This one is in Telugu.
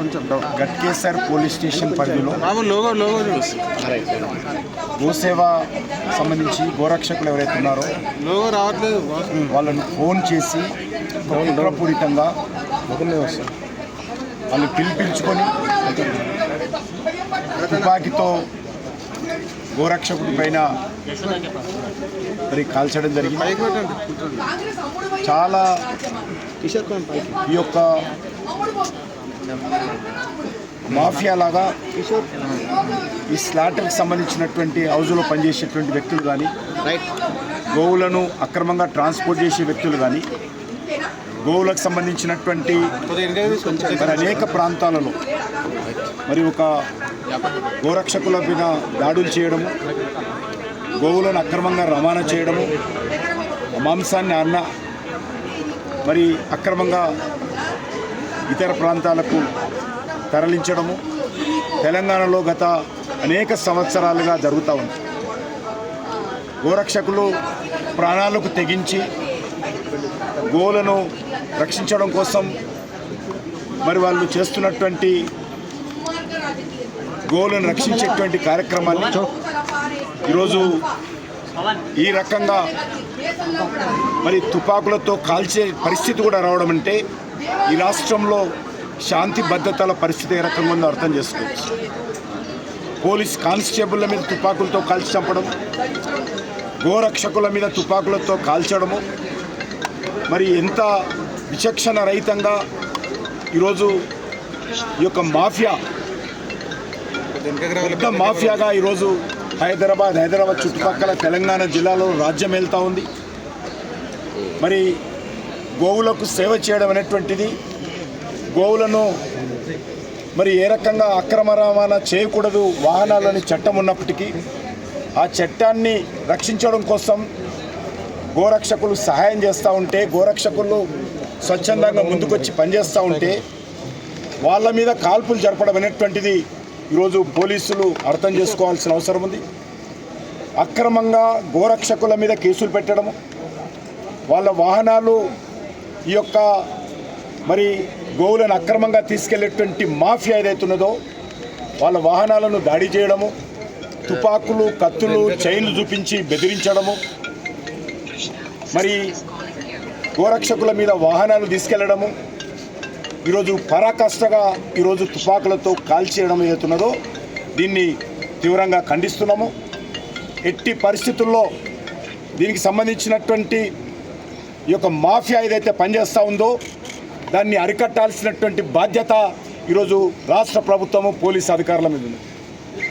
కొంచెం గట్కేసర్ పోలీస్ స్టేషన్ పరిధిలో గోసేవ సంబంధించి గోరక్షకులు ఎవరైతే ఉన్నారో లోగో రావట్లేదు వాళ్ళను ఫోన్ చేసి కుట్రపూరితంగా వాళ్ళు పిలిపించుకొని తుపాకీతో గోరక్షకుడి పైన మరి కాల్చడం జరిగింది. చాలా ఈ యొక్క మాఫియా లాగా ఈ స్లాటర్కి సంబంధించినటువంటి హౌజులో పనిచేసేటువంటి వ్యక్తులు కానీ రైట్ గోవులను అక్రమంగా ట్రాన్స్పోర్ట్ చేసే వ్యక్తులు కానీ గోవులకు సంబంధించినటువంటి మరి అనేక ప్రాంతాలలో మరి ఒక గోరక్షకుల మీద దాడులు చేయడము గోవులను అక్రమంగా రవాణా చేయడము మాంసాన్ని అన్న మరి అక్రమంగా ఇతర ప్రాంతాలకు తరలించడము. తెలంగాణలో గత అనేక సంవత్సరాలుగా జరుగుతూ ఉంది. గోరక్షకులు ప్రాణాలకు తెగించి గోలను రక్షించడం కోసం మరి వాళ్ళు చేస్తున్నటువంటి గోలను రక్షించేటువంటి కార్యక్రమాన్ని ఈరోజు ఈ రకంగా మరి తుపాకులతో కాల్చే పరిస్థితి కూడా రావడం అంటే ఈ రాష్ట్రంలో శాంతి భద్రతల పరిస్థితి ఏ రకంగా ఉందో అర్థం చేసుకోవచ్చు. పోలీస్ కానిస్టేబుల్ల మీద తుపాకులతో కాల్చి చంపడం గోరక్షకుల మీద తుపాకులతో కాల్చడము మరి ఎంత విచక్షణ రహితంగా ఈరోజు ఈ యొక్క మాఫియా పెద్ద మాఫియాగా ఈరోజు హైదరాబాద్ హైదరాబాద్ చుట్టుపక్కల తెలంగాణ జిల్లాలో రాజ్యం వెళ్తూ ఉంది. మరి గోవులకు సేవ చేయడం అనేటువంటిది. గోవులను మరి ఏ రకంగా అక్రమ రవాణా చేయకూడదు వాహనాలని చట్టం ఉన్నప్పటికీ ఆ చట్టాన్ని రక్షించడం కోసం గోరక్షకులు సహాయం చేస్తూ ఉంటే గోరక్షకులు స్వచ్ఛందంగా ముందుకొచ్చి పనిచేస్తూ ఉంటే వాళ్ళ మీద కాల్పులు జరపడం అనేటువంటిది ఈరోజు పోలీసులు అర్థం చేసుకోవాల్సిన అవసరం ఉంది. అక్రమంగా గోరక్షకుల మీద కేసులు పెట్టడము వాళ్ళ వాహనాలు ఈ యొక్క మరి గోవులను అక్రమంగా తీసుకెళ్ళేటువంటి మాఫియా ఏదైతే ఉన్నదో వాళ్ళ వాహనాలను దాడి చేయడము తుపాకులు కత్తులు చైన్లు చూపించి బెదిరించడము మరి గోరక్షకుల మీద వాహనాలు తీసుకెళ్ళడము ఈరోజు పరాకాష్ఠగా ఈరోజు తుపాకులతో కాల్చేయడం ఏదైతున్నదో దీన్ని తీవ్రంగా ఖండిస్తున్నాము. ఎట్టి పరిస్థితుల్లో దీనికి సంబంధించినటువంటి ఈ యొక్క మాఫియా ఏదైతే పనిచేస్తూ ఉందో దాన్ని అరికట్టాల్సినటువంటి బాధ్యత ఈరోజు రాష్ట్ర ప్రభుత్వము పోలీసు అధికారుల మీద ఉంది.